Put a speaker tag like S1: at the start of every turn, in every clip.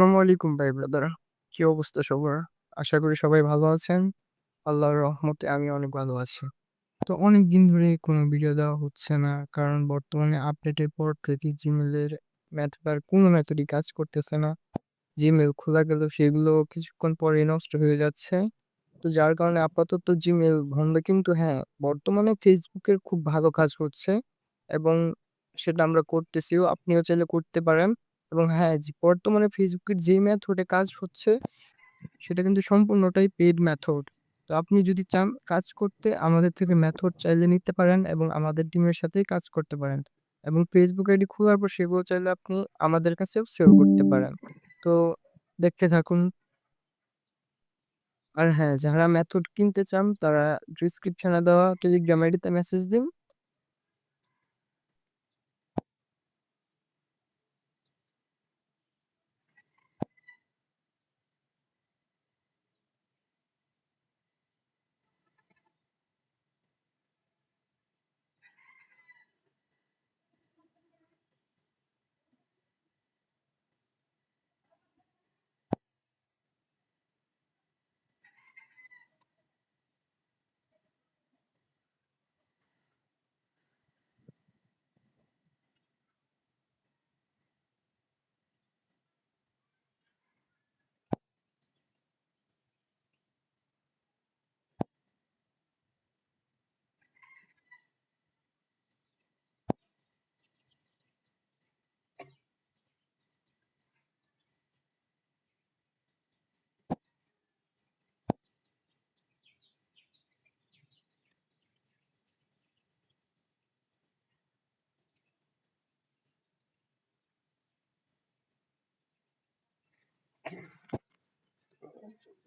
S1: আসসালামু আলাইকুম ভাই ব্রাদার। কি অবস্থা সবার? আশা করি সবাই ভালো আছেন। আল্লাহর রহমতে আমি অনেক ভালো আছি। তো অনেকদিন ধরে কোনো ভিডিও দেওয়া হচ্ছে না। কারণ বর্তমানে আপডেটের পর থেকে মেথড আর কোনো মেথডই কাজ করতেছে না। জিমেল খোলা গেলেও সেগুলো কিছুক্ষণ পরে নষ্ট হয়ে যাচ্ছে। তো যার কারণে আপাতত জিমেল বন্ধ কিন্তু হ্যাঁ, বর্তমানে এর খুব ভালো কাজ হচ্ছে এবং সেটা আমরা করতেছিও। আপনিও চাইলে করতে পারেন এবং হ্যাঁ, জি বর্তমানে ফেসবুকের যে মেথডে কাজ হচ্ছে সেটা কিন্তু সম্পূর্ণটাই পেড মেথড। তো আপনি যদি চান কাজ করতে আমাদের থেকে মেথড চাইলে নিতে পারেন এবং আমাদের টিমের সাথেই কাজ করতে পারেন। এবং ফেসবুক আইডি খোলার পর সেগুলো চাইলে আপনি আমাদের কাছেও সেভ করতে পারেন। তো দেখতে থাকুন। আর হ্যাঁ, যারা মেথড কিনতে চান তারা ডেসক্রিপশনে দেওয়া টেলিগ্রাম আইডিতে মেসেজ দিন।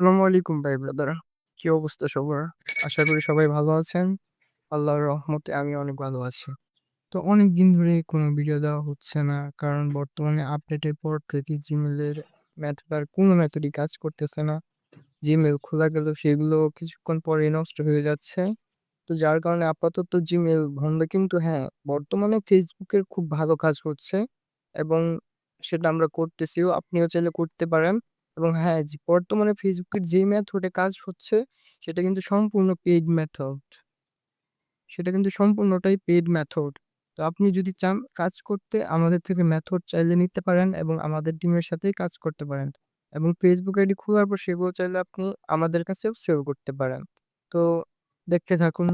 S1: আসসালামু আলাইকুম ভাই ব্রাদার। কি অবস্থা সবার? আশা করি সবাই ভালো আছেন। আল্লাহর রহমতে আমি অনেক ভালো আছি। তো অনেকদিন ধরে কোনো ভিডিও দেওয়া হচ্ছে না। কারণ বর্তমানে আপডেটের পর থেকে মেথড আর কোনো মেথডই কাজ করতেছে না। জিমেল খোলা গেলেও সেগুলো কিছুক্ষণ পরেই নষ্ট হয়ে যাচ্ছে। তো যার কারণে আপাতত জিমেল বন্ধ কিন্তু হ্যাঁ, বর্তমানে এর খুব ভালো কাজ হচ্ছে এবং সেটা আমরা করতেছিও। আপনিও চাইলে করতে পারেন এবং হ্যাঁ, বর্তমানে ফেসবুকের যে মেথডে কাজ হচ্ছে সেটা কিন্তু সম্পূর্ণ পেইড মেথড। সেটা কিন্তু সম্পূর্ণটাই পেইড মেথড। তো আপনি যদি চান কাজ করতে আমাদের থেকে মেথড চাইলে নিতে পারেন এবং আমাদের টিমের সাথেই কাজ করতে পারেন এবং ফেসবুক আইডি খোলার পর সেগুলো চাইলে আপনি আমাদের কাছেও সেভ করতে পারেন তো দেখতে থাকুন